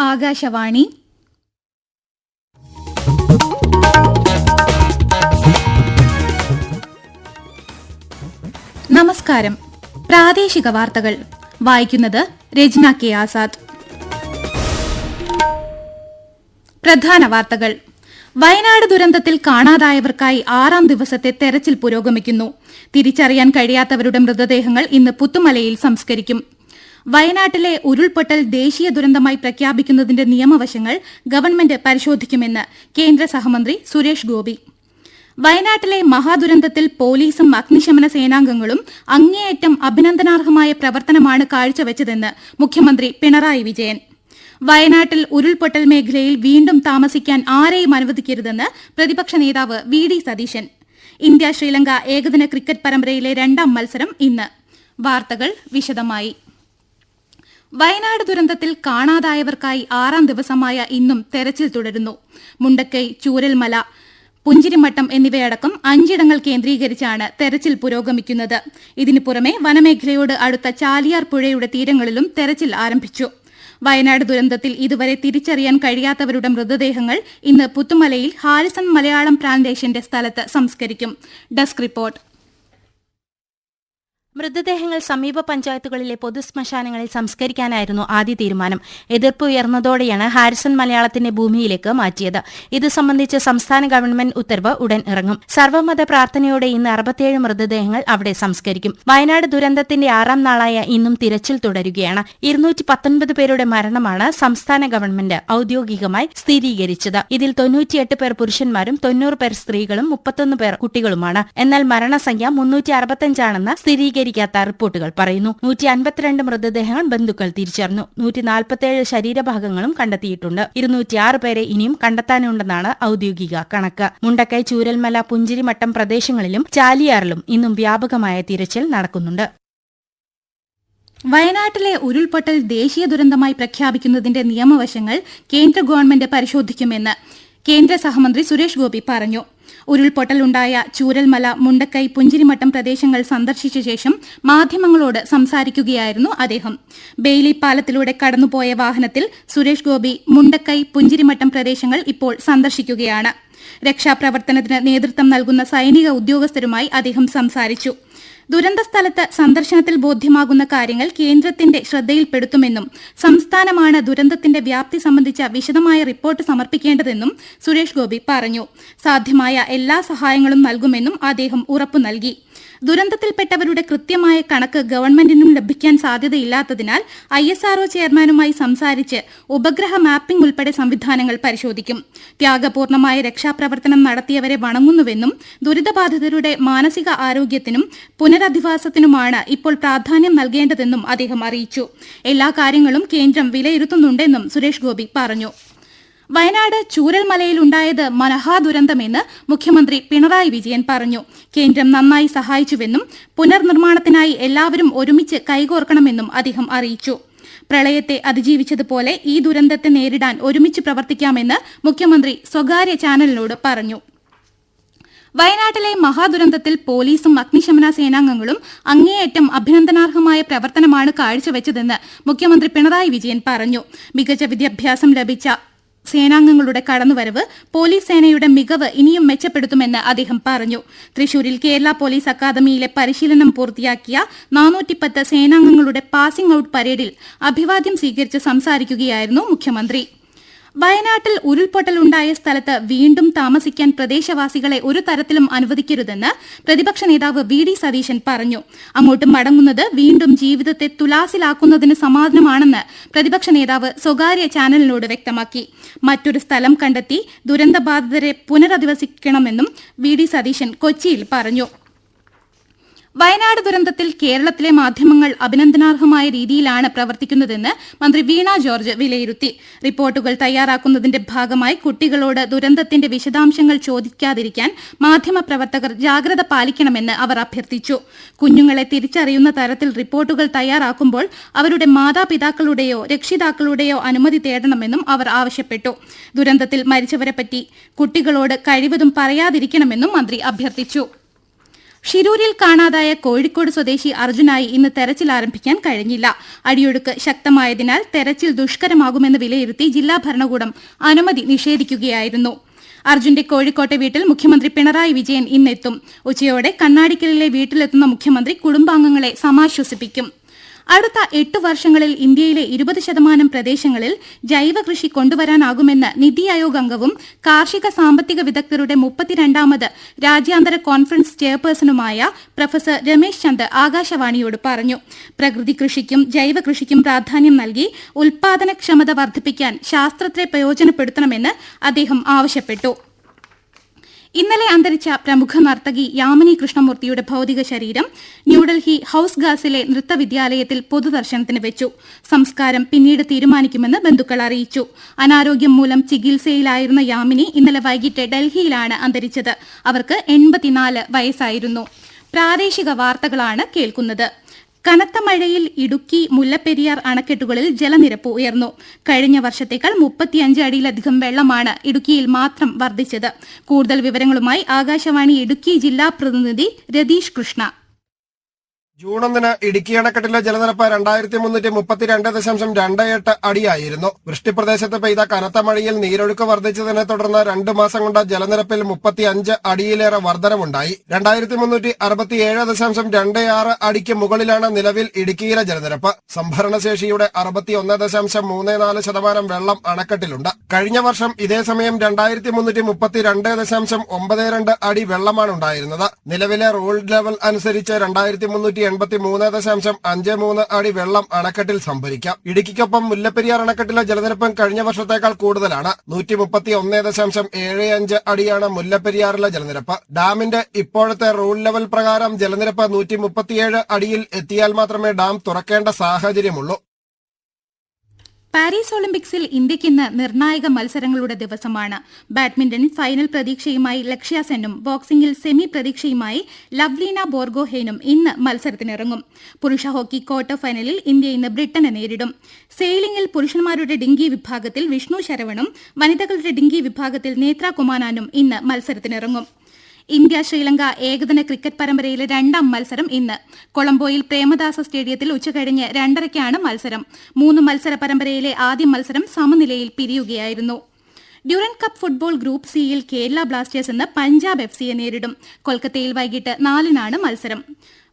ആകാശവാണി. നമസ്കാരം. പ്രാദേശിക വാർത്തകൾ. വായിക്കുന്നത് രജ്ന കെ ആസാദ്. പ്രധാന വാർത്തകൾ. വയനാട് ദുരന്തത്തിൽ കാണാതായവർക്കായി ആറാം ദിവസത്തെ തെരച്ചിൽ പുരോഗമിക്കുന്നു. തിരിച്ചറിയാൻ കഴിയാത്തവരുടെ മൃതദേഹങ്ങൾ ഇന്ന് പുത്തുമലയിൽ സംസ്കരിക്കും. വയനാട്ടിലെ ഉരുൾപൊട്ടൽ ദേശീയ ദുരന്തമായി പ്രഖ്യാപിക്കുന്നതിന്റെ നിയമവശങ്ങൾ ഗവൺമെന്റ് പരിശോധിക്കുമെന്ന് കേന്ദ്ര സഹമന്ത്രി സുരേഷ് ഗോപി. വയനാട്ടിലെ മഹാദുരന്തത്തിൽ പോലീസും അഗ്നിശമന സേനാംഗങ്ങളും അങ്ങേയറ്റം അഭിനന്ദനാർഹമായ പ്രവർത്തനമാണ് കാഴ്ചവെച്ചതെന്ന് മുഖ്യമന്ത്രി പിണറായി വിജയൻ. വയനാട്ടിൽ ഉരുൾപൊട്ടൽ മേഖലയിൽ വീണ്ടും താമസിക്കാൻ ആരെയും അനുവദിക്കരുതെന്ന് പ്രതിപക്ഷ നേതാവ് V D Satheesan. India Sri Lanka ഏകദിന ക്രിക്കറ്റ് പരമ്പരയിലെ രണ്ടാം മത്സരം ഇന്ന്. വാർത്തകൾ വിശദമായി. വയനാട് ദുരന്തത്തിൽ കാണാതായവർക്കായി ആറാം ദിവസമായ ഇന്നും തെരച്ചിൽ തുടരുന്നു. മുണ്ടക്കൈ ചൂരൽമല പുഞ്ചിരിമട്ടം എന്നിവയടക്കം അഞ്ചിടങ്ങൾ കേന്ദ്രീകരിച്ചാണ് തെരച്ചിൽ പുരോഗമിക്കുന്നത്. ഇതിനു പുറമെ വനമേഖലയോട് അടുത്ത ചാലിയാർ പുഴയുടെ തീരങ്ങളിലും തെരച്ചിൽ ആരംഭിച്ചു. വയനാട് ദുരന്തത്തിൽ ഇതുവരെ തിരിച്ചറിയാൻ കഴിയാത്തവരുടെ മൃതദേഹങ്ങൾ ഇന്ന് പുത്തുമലയിൽ ഹാരിസൺ മലയാളം പ്ലാന്റേഷന്റെ സ്ഥലത്ത് സംസ്കരിക്കും. Desk report. മൃതദേഹങ്ങൾ സമീപ പഞ്ചായത്തുകളിലെ പൊതുശ്മശാനങ്ങളിൽ സംസ്കരിക്കാനായിരുന്നു ആദ്യ തീരുമാനം. എതിർപ്പ് ഉയർന്നതോടെയാണ് ഹാരിസൺ മലയാളത്തിന്റെ ഭൂമിയിലേക്ക് മാറ്റിയത്. ഇത് സംബന്ധിച്ച് സംസ്ഥാന ഗവൺമെന്റ് ഉത്തരവ് ഉടൻ ഇറങ്ങും. സർവമത പ്രാർത്ഥനയോടെ ഇന്ന് അറുപത്തിയേഴ് മൃതദേഹങ്ങൾ അവിടെ സംസ്കരിക്കും. വയനാട് ദുരന്തത്തിന്റെ ആറാം നാളായ ഇന്നും തിരച്ചിൽ തുടരുകയാണ്. ഇരുന്നൂറ്റി പത്തൊൻപത് പേരുടെ മരണമാണ് സംസ്ഥാന ഗവൺമെന്റ് ഔദ്യോഗികമായി സ്ഥിരീകരിച്ചത്. ഇതിൽ തൊണ്ണൂറ്റിയെട്ട് പേർ പുരുഷന്മാരും തൊണ്ണൂറ് പേർ സ്ത്രീകളും മുപ്പത്തൊന്ന് പേർ കുട്ടികളുമാണ്. എന്നാൽ മരണസംഖ്യ മുന്നൂറ്റി അറുപത്തഞ്ചാണെന്ന് സ്ഥിരീകരിക്കാത്ത റിപ്പോർട്ടുകൾ പറയുന്നു. നൂറ്റി അൻപത്തിരണ്ട് മൃതദേഹങ്ങൾ ബന്ധുക്കൾ തിരിച്ചറിഞ്ഞു. നൂറ്റി നാൽപ്പത്തിയേഴ് ശരീരഭാഗങ്ങളും കണ്ടെത്തിയിട്ടുണ്ട്. ഇരുന്നൂറ്റിയാറ് പേരെ ഇനിയും കണ്ടെത്താനുണ്ടെന്നാണ് ഔദ്യോഗിക കണക്ക്. മുണ്ടക്കൈ ചൂരൽമല പുഞ്ചിരിമട്ടം പ്രദേശങ്ങളിലും ചാലിയാറിലും ഇന്നും വ്യാപകമായ തിരച്ചിൽ നടക്കുന്നുണ്ട്. വയനാട്ടിലെ ഉരുൾപൊട്ടൽ ദേശീയ ദുരന്തമായി പ്രഖ്യാപിക്കുന്നതിന്റെ നിയമവശങ്ങൾ കേന്ദ്ര ഗവൺമെന്റ് പരിശോധിക്കുമെന്ന് കേന്ദ്ര സഹമന്ത്രി സുരേഷ് ഗോപി പറഞ്ഞു. ഉരുൾപൊട്ടലുണ്ടായ ചൂരൽമല മുണ്ടക്കൈ പുഞ്ചിരിമട്ടം പ്രദേശങ്ങൾ സന്ദർശിച്ച ശേഷം മാധ്യമങ്ങളോട് സംസാരിക്കുകയായിരുന്നു അദ്ദേഹം. ബെയിലി പാലത്തിലൂടെ കടന്നുപോയ വാഹനത്തിൽ സുരേഷ് ഗോപി മുണ്ടക്കൈ പുഞ്ചിരിമട്ടം പ്രദേശങ്ങൾ ഇപ്പോൾ സന്ദർശിക്കുകയാണ്. രക്ഷാപ്രവർത്തനത്തിന് നേതൃത്വം നൽകുന്ന സൈനിക ഉദ്യോഗസ്ഥരുമായി അദ്ദേഹം സംസാരിച്ചു. ദുരന്ത സ്ഥലത്ത് സന്ദർശനത്തിൽ ബോധ്യമാകുന്ന കാര്യങ്ങൾ കേന്ദ്രത്തിന്റെ ശ്രദ്ധയിൽപ്പെടുത്തുമെന്നും സംസ്ഥാനമാണ് ദുരന്തത്തിന്റെ വ്യാപ്തി സംബന്ധിച്ച വിശദമായ റിപ്പോർട്ട് സമർപ്പിക്കേണ്ടതെന്നും സുരേഷ് ഗോപി പറഞ്ഞു. സാധ്യമായ എല്ലാ സഹായങ്ങളും നൽകുമെന്നും അദ്ദേഹം ഉറപ്പു നൽകി ദുരന്തത്തിൽപ്പെട്ടവരുടെ കൃത്യമായ കണക്ക് ഗവൺമെന്റിനും ലഭിക്കാൻ സാധ്യതയില്ലാത്തതിനാൽ ഐ എസ് ആർഒ ചെയർമാനുമായി സംസാരിച്ച് ഉപഗ്രഹ മാപ്പിംഗ് ഉൾപ്പെടെ സംവിധാനങ്ങൾ പരിശോധിക്കും. ത്യാഗപൂർണമായ രക്ഷാപ്രവർത്തനം നടത്തിയവരെ വണങ്ങുന്നുവെന്നും ദുരിതബാധിതരുടെ മാനസിക ആരോഗ്യത്തിനും പുനരധിവാസത്തിനുമാണ് ഇപ്പോൾ പ്രാധാന്യം നൽകേണ്ടതെന്നും അദ്ദേഹം അറിയിച്ചു. എല്ലാ കാര്യങ്ങളും കേന്ദ്രം വിലയിരുത്തുന്നുണ്ടെന്നും സുരേഷ് ഗോപി പറഞ്ഞു. വയനാട് ചൂരൽമലയിൽ ഉണ്ടായത് മഹാദുരന്തമെന്ന് മുഖ്യമന്ത്രി പിണറായി വിജയൻ പറഞ്ഞു. കേന്ദ്രം നന്നായി സഹായിച്ചുവെന്നും പുനർനിർമ്മാണത്തിനായി എല്ലാവരും ഒരുമിച്ച് കൈകോർക്കണമെന്നും അദ്ദേഹം അറിയിച്ചു. പ്രളയത്തെ അതിജീവിച്ചതുപോലെ ഈ ദുരന്തത്തെ നേരിടാൻ ഒരുമിച്ച് പ്രവർത്തിക്കാമെന്ന് മുഖ്യമന്ത്രി സ്വകാര്യ ചാനലിനോട് പറഞ്ഞു. വയനാട്ടിലെ മഹാദുരന്തത്തിൽ പോലീസും അഗ്നിശമന സേനാംഗങ്ങളും അങ്ങേയറ്റം അഭിനന്ദനാർഹമായ പ്രവർത്തനമാണ് കാഴ്ചവെച്ചതെന്ന് മുഖ്യമന്ത്രി പിണറായി വിജയൻ പറഞ്ഞു. മികച്ച വിദ്യാഭ്യാസം ലഭിച്ച സേനാംഗങ്ങളുടെ കടന്നുവരവ് പോലീസ് സേനയുടെ മികവ് ഇനിയും മെച്ചപ്പെടുത്തുമെന്ന് അദ്ദേഹം പറഞ്ഞു. തൃശൂരിൽ കേരള പോലീസ് അക്കാദമിയിലെ പരിശീലനം പൂർത്തിയാക്കിയ നാനൂറ്റിപ്പത്ത് സേനാംഗങ്ങളുടെ പാസിംഗ് ഔട്ട് പരേഡിൽ അഭിവാദ്യം സ്വീകരിച്ച് സംസാരിക്കുകയായിരുന്നു മുഖ്യമന്ത്രി. വയനാട്ടിൽ ഉരുൾപൊട്ടലുണ്ടായ സ്ഥലത്ത് വീണ്ടും താമസിക്കാൻ പ്രദേശവാസികളെ ഒരു തരത്തിലും അനുവദിക്കരുതെന്ന് പ്രതിപക്ഷ നേതാവ് വി ഡി സതീശൻ പറഞ്ഞു. അങ്ങോട്ട് മടങ്ങുന്നത് വീണ്ടും ജീവിതത്തെ തുലാസിലാക്കുന്നതിന് സമാധാനമാണെന്ന് പ്രതിപക്ഷ നേതാവ് സ്വകാര്യ ചാനലിനോട് വ്യക്തമാക്കി. മറ്റൊരു സ്ഥലം കണ്ടെത്തി ദുരന്തബാധിതരെ പുനരധിവസിക്കണമെന്നും വി ഡി സതീശൻ കൊച്ചിയിൽ പറഞ്ഞു. വയനാട് ദുരന്തത്തിൽ കേരളത്തിലെ മാധ്യമങ്ങൾ അഭിനന്ദനാർഹമായ രീതിയിലാണ് പ്രവർത്തിക്കുന്നതെന്ന് മന്ത്രി വീണ ജോർജ് വിലയിരുത്തി. റിപ്പോർട്ടുകൾ തയ്യാറാക്കുന്നതിന്റെ ഭാഗമായി കുട്ടികളോട് ദുരന്തത്തിന്റെ വിശദാംശങ്ങൾ ചോദിക്കാതിരിക്കാൻ മാധ്യമപ്രവർത്തകർ ജാഗ്രത പാലിക്കണമെന്ന് അവർ അഭ്യർത്ഥിച്ചു. കുഞ്ഞുങ്ങളെ തിരിച്ചറിയുന്ന തരത്തിൽ റിപ്പോർട്ടുകൾ തയ്യാറാക്കുമ്പോൾ അവരുടെ മാതാപിതാക്കളുടെയോ രക്ഷിതാക്കളുടെയോ അനുമതി തേടണമെന്നും അവർ ആവശ്യപ്പെട്ടു. ദുരന്തത്തിൽ മരിച്ചവരെപ്പറ്റി കുട്ടികളോട് കഴിവതും പറയാതിരിക്കണമെന്നും മന്ത്രി അഭ്യർത്ഥിച്ചു. ഷിരൂരിൽ കാണാതായ കോഴിക്കോട് സ്വദേശി അർജുനായി ഇന്ന് തെരച്ചിൽ ആരംഭിക്കാൻ കഴിഞ്ഞില്ല. അടിയൊഴുക്ക് ശക്തമായതിനാൽ തെരച്ചിൽ ദുഷ്കരമാകുമെന്ന് വിലയിരുത്തി ജില്ലാ ഭരണകൂടം അനുമതി നിഷേധിക്കുകയായിരുന്നു. അർജുന്റെ കോഴിക്കോട്ടെ വീട്ടിൽ മുഖ്യമന്ത്രി പിണറായി വിജയൻ ഇന്നെത്തും. ഉച്ചയോടെ കണ്ണാടിക്കലിലെ വീട്ടിലെത്തുന്ന മുഖ്യമന്ത്രി കുടുംബാംഗങ്ങളെ സമാശ്വസിപ്പിക്കും. അടുത്ത എട്ട് വർഷങ്ങളിൽ ഇന്ത്യയിലെ ഇരുപത് ശതമാനം പ്രദേശങ്ങളിൽ ജൈവ കൃഷി കൊണ്ടുവരാനാകുമെന്ന് നിതി ആയോഗ് അംഗവും കാർഷിക സാമ്പത്തിക വിദഗ്ധരുടെ മുപ്പത്തിരണ്ടാമത് രാജ്യാന്തര കോൺഫറൻസ് ചെയർപേഴ്സണുമായ പ്രൊഫസർ രമേശ് ചന്ദ് ആകാശവാണിയോട് പറഞ്ഞു. പ്രകൃതി കൃഷിക്കും ജൈവ കൃഷിക്കും പ്രാധാന്യം നൽകി ഉൽപാദനക്ഷമത വർദ്ധിപ്പിക്കാൻ ശാസ്ത്രത്തെ പ്രയോജനപ്പെടുത്തണമെന്ന് അദ്ദേഹം ആവശ്യപ്പെട്ടു. ഇന്നലെ അന്തരിച്ച പ്രമുഖ നർത്തകി യാമിനി കൃഷ്ണമൂർത്തിയുടെ ഭൌതിക ശരീരം ന്യൂഡൽഹി ഹൌസ് ഗാസിലെ നൃത്തവിദ്യാലയത്തിൽ പൊതുദർശനത്തിന് വെച്ചു. സംസ്കാരം പിന്നീട് തീരുമാനിക്കുമെന്ന് ബന്ധുക്കൾ അറിയിച്ചു. അനാരോഗ്യം മൂലം ചികിത്സയിലായിരുന്ന യാമിനി ഇന്നലെ വൈകിട്ട് ഡൽഹിയിലാണ് അന്തരിച്ചത്. അവർക്ക് എൺപത്തിനാല് വയസ്സായിരുന്നു. പ്രാദേശിക വാർത്തകളാണ് കേൾക്കുന്നത്. കനത്ത മഴയിൽ ഇടുക്കി മുല്ലപ്പെരിയാർ അണക്കെട്ടുകളിൽ ജലനിരപ്പ് ഉയർന്നു. കഴിഞ്ഞ വർഷത്തേക്കാൾ മുപ്പത്തിയഞ്ച് അടിയിലധികം വെള്ളമാണ് ഇടുക്കിയിൽ മാത്രം വർദ്ധിച്ചത്. കൂടുതൽ വിവരങ്ങളുമായി ആകാശവാണി ഇടുക്കി ജില്ലാ പ്രതിനിധി രതീഷ് കൃഷ്ണ. ജൂൺ ഒന്നിന് ഇടുക്കി അണക്കെട്ടിലെ ജലനിരപ്പ് രണ്ടായിരത്തി മുന്നൂറ്റി മുപ്പത്തിരണ്ട് ദശാംശം രണ്ട് എട്ട് അടിയായിരുന്നു. വൃഷ്ടിപ്രദേശത്ത് പെയ്ത കനത്ത മഴയിൽ നീരൊഴുക്ക് വർദ്ധിച്ചതിനെ തുടർന്ന് രണ്ടു മാസം കൊണ്ട് ജലനിരപ്പിൽ മുപ്പത്തി അഞ്ച് അടിയിലേറെ വർധനമുണ്ടായി രണ്ടായിരത്തി മുന്നൂറ്റി അറുപത്തിയേഴ് ദശാംശം രണ്ട് ആറ് അടിക്ക് മുകളിലാണ് നിലവിൽ ഇടുക്കിയിലെ ജലനിരപ്പ്. സംഭരണശേഷിയുടെ അറുപത്തി ഒന്ന് ദശാംശം മൂന്ന് നാല് ശതമാനം വെള്ളം അണക്കെട്ടിലുണ്ട്. കഴിഞ്ഞ വർഷം ഇതേ സമയം രണ്ടായിരത്തി മുന്നൂറ്റി മുപ്പത്തിരണ്ട് ദശാംശം ഒമ്പത് രണ്ട് അടി വെള്ളമാണ് ഉണ്ടായിരുന്നത്. നിലവിലെ റോൾ ലെവൽ അനുസരിച്ച് രണ്ടായിരത്തി മുന്നൂറ്റി എൺപത്തി മൂന്ന് ദശാംശം അഞ്ച് മൂന്ന് അടി വെള്ളം അണക്കെട്ടിൽ സംഭരിക്കാം. ഇടുക്കിക്കൊപ്പം മുല്ലപ്പെരിയാർ അണക്കെട്ടിലെ ജലനിരപ്പ് കഴിഞ്ഞ വർഷത്തേക്കാൾ കൂടുതലാണ്. നൂറ്റി മുപ്പത്തി ഒന്ന് ദശാംശം ഏഴ് അഞ്ച് അടിയാണ് മുല്ലപ്പെരിയാറിലെ ജലനിരപ്പ്. ഡാമിന്റെ ഇപ്പോഴത്തെ റൂൾ ലെവൽ പ്രകാരം ജലനിരപ്പ് നൂറ്റി മുപ്പത്തിയേഴ് അടിയിൽ എത്തിയാൽ മാത്രമേ ഡാം തുറക്കേണ്ട സാഹചര്യമുള്ളൂ. പാരീസ് ഒളിമ്പിക്സിൽ ഇന്ത്യയ്ക്ക് ഇന്ന് നിർണായക മത്സരങ്ങളുടെ ദിവസമാണ്. ബാഡ്മിന്റണിൽ ഫൈനൽ പ്രതീക്ഷയുമായി ലക്ഷ്യ സെന്നും ബോക്സിംഗിൽ സെമി പ്രതീക്ഷയുമായി ലവ്ലീന ബോർഗോഹേനും ഇന്ന് മത്സരത്തിനിറങ്ങും. പുരുഷ ഹോക്കി ക്വാർട്ടർ ഫൈനലിൽ ഇന്ത്യ ഇന്ന് ബ്രിട്ടനെ നേരിടും. സെയിലിംഗിൽ പുരുഷന്മാരുടെ ഡിങ്കി വിഭാഗത്തിൽ വിഷ്ണു ശരവണും വനിതകളുടെ ഡിങ്കി വിഭാഗത്തിൽ നേത്ര കുമാനാനും ഇന്ന് മത്സരത്തിനിറങ്ങും. ഇന്ത്യ ശ്രീലങ്ക ഏകദിന ക്രിക്കറ്റ് പരമ്പരയിലെ രണ്ടാം മത്സരം ഇന്ന്. കൊളംബോയിൽ പ്രേമദാസ സ്റ്റേഡിയത്തിൽ ഉച്ചകഴിഞ്ഞ് രണ്ടരയ്ക്കാണ് മത്സരം. മൂന്ന് മത്സര പരമ്പരയിലെ ആദ്യ മത്സരം സമനിലയിൽ പിരിയുകയായിരുന്നു. ഡ്യൂറൻ കപ്പ് ഫുട്ബോൾ ഗ്രൂപ്പ് സിയിൽ കേരള ബ്ലാസ്റ്റേഴ്സ് ഇന്ന് പഞ്ചാബ് എഫ് സിയെ നേരിടും. കൊൽക്കത്തയിൽ വൈകിട്ട് നാലിനാണ് മത്സരം.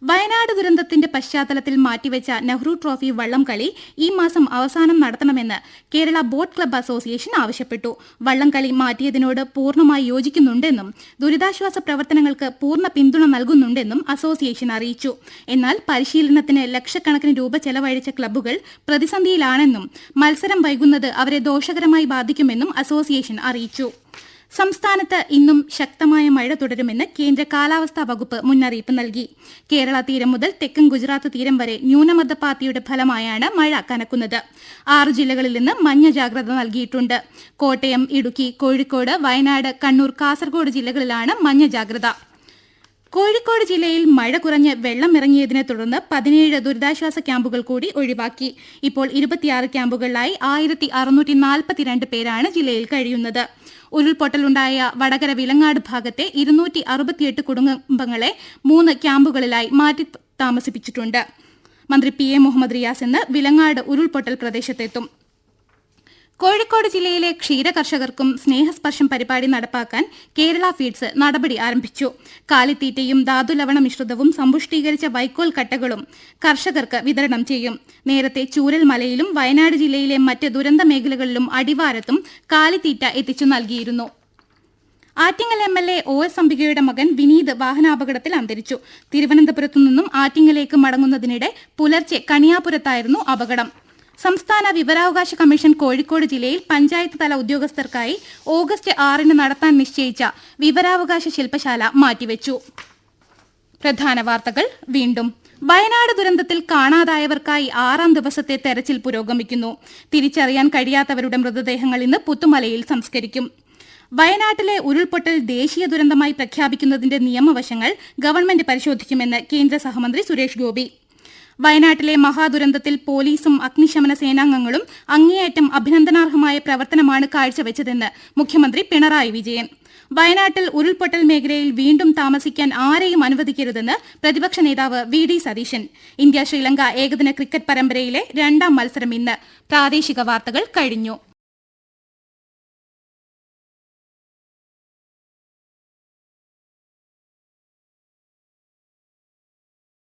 വയനാട് ദുരന്തത്തിന്റെ പശ്ചാത്തലത്തിൽ മാറ്റിവെച്ച നെഹ്റു ട്രോഫി വള്ളംകളി ഈ മാസം അവസാനം നടത്തണമെന്ന് കേരള ബോട്ട് ക്ലബ്ബ് അസോസിയേഷൻ ആവശ്യപ്പെട്ടു. വള്ളംകളി മാറ്റിയതിനോട് പൂർണമായി യോജിക്കുന്നുണ്ടെന്നും ദുരിതാശ്വാസ പ്രവർത്തനങ്ങൾക്ക് പൂർണ പിന്തുണ നൽകുന്നുണ്ടെന്നും അസോസിയേഷൻ അറിയിച്ചു. എന്നാൽ പരിശീലനത്തിന് ലക്ഷക്കണക്കിന് രൂപ ചെലവഴിച്ച ക്ലബ്ബുകൾ പ്രതിസന്ധിയിലാണെന്നും മത്സരം വൈകുന്നത് അവരെ ദോഷകരമായി ബാധിക്കുമെന്നും അസോസിയേഷൻ അറിയിച്ചു. സംസ്ഥാനത്ത് ഇന്നും ശക്തമായ മഴ തുടരുമെന്ന് കേന്ദ്ര കാലാവസ്ഥാ വകുപ്പ് മുന്നറിയിപ്പ് നൽകി. കേരള തീരം മുതൽ തെക്കൻ ഗുജറാത്ത് തീരം വരെ ന്യൂനമർദ്ദപാത്തിയുടെ ഫലമായാണ് മഴ കനക്കുന്നത്. ആറ് ജില്ലകളിൽ നിന്ന് മഞ്ഞ ജാഗ്രത നൽകിയിട്ടുണ്ട്. കോട്ടയം ഇടുക്കി കോഴിക്കോട് വയനാട് കണ്ണൂർ കാസർഗോഡ് ജില്ലകളിലാണ് മഞ്ഞ ജാഗ്രത. കോഴിക്കോട് ജില്ലയിൽ മഴ കുറഞ്ഞ് വെള്ളം ഇറങ്ങിയതിനെ തുടർന്ന് പതിനേഴ് ദുരിതാശ്വാസ ക്യാമ്പുകൾ കൂടി ഒഴിവാക്കി. ഇപ്പോൾ ഇരുപത്തിയാറ് ക്യാമ്പുകളിലായി ആയിരത്തി പേരാണ് ജില്ലയിൽ കഴിയുന്നത്. ഉരുൾപൊട്ടലുണ്ടായ വടകര വിലങ്ങാട് ഭാഗത്തെ ഇരുന്നൂറ്റി അറുപത്തിയെട്ട് കുടുംബങ്ങളെ മൂന്ന് ക്യാമ്പുകളിലായി മാറ്റി താമസിപ്പിച്ചിട്ടുണ്ട്. മന്ത്രി പി എ മുഹമ്മദ് റിയാസ് ഇന്ന് വിലങ്ങാട് ഉരുൾപൊട്ടൽ പ്രദേശത്തെത്തും. കോഴിക്കോട് ജില്ലയിലെ ക്ഷീര കർഷകർക്കും സ്നേഹസ്പർശം പരിപാടി നടപ്പാക്കാൻ കേരള ഫീഡ്സ് നടപടി ആരംഭിച്ചു. കാലിത്തീറ്റയും ധാതുലവണ മിശ്രിതവും സമ്പുഷ്ടീകരിച്ച വൈക്കോൽ കട്ടകളും കർഷകർക്ക് വിതരണം ചെയ്യും. നേരത്തെ ചൂരൽമലയിലും വയനാട് ജില്ലയിലെ മറ്റ് ദുരന്ത മേഖലകളിലും അടിവാരത്തും കാലിത്തീറ്റ എത്തിച്ചു നൽകിയിരുന്നു. Attingal M L A O S അംബികയുടെ മകൻ വിനീത് വാഹനാപകടത്തിൽ അന്തരിച്ചു. തിരുവനന്തപുരത്തു നിന്നും ആറ്റിങ്ങലേക്ക് മടങ്ങുന്നതിനിടെ പുലർച്ചെ കണിയാപുരത്തായിരുന്നു അപകടം. സംസ്ഥാന വിവരാവകാശ കമ്മീഷൻ കോഴിക്കോട് ജില്ലയിൽ പഞ്ചായത്ത് തല ഉദ്യോഗസ്ഥർക്കായി ഓഗസ്റ്റ് ആറിന് നടത്താൻ നിശ്ചയിച്ച വിവരാവകാശ ശില്പശാല മാറ്റിവെച്ചു. പ്രധാന വാർത്തകൾ വീണ്ടും. വയനാട് ദുരന്തത്തിൽ കാണാതായവർക്കായി ആറാം ദിവസത്തെ തെരച്ചിൽ പുരോഗമിക്കുന്നു. തിരിച്ചറിയാൻ കഴിയാത്തവരുടെ മൃതദേഹങ്ങൾ ഇന്ന് പുത്തുമലയിൽ സംസ്കരിക്കും. വയനാട്ടിലെ ഉരുൾപൊട്ടൽ ദേശീയ ദുരന്തമായി പ്രഖ്യാപിക്കുന്നതിന്റെ നിയമവശങ്ങൾ ഗവൺമെന്റ് പരിശോധിക്കുമെന്ന് കേന്ദ്ര സഹമന്ത്രി സുരേഷ് ഗോപി. വയനാട്ടിലെ മഹാദുരന്തത്തിൽ പോലീസും അഗ്നിശമന സേനാംഗങ്ങളും അങ്ങേയറ്റം അഭിനന്ദനാർഹമായ പ്രവർത്തനമാണ് കാഴ്ചവെച്ചതെന്ന് മുഖ്യമന്ത്രി പിണറായി വിജയൻ. വയനാട്ടിൽ ഉരുൾപൊട്ടൽ മേഖലയിൽ വീണ്ടും താമസിക്കാൻ ആരെയും അനുവദിക്കരുതെന്ന് പ്രതിപക്ഷ നേതാവ് V D Satheesan. India Sri Lanka ഏകദിന ക്രിക്കറ്റ് പരമ്പരയിലെ രണ്ടാം മത്സരം ഇന്ന്. പ്രാദേശിക വാർത്തകൾ കഴിഞ്ഞു.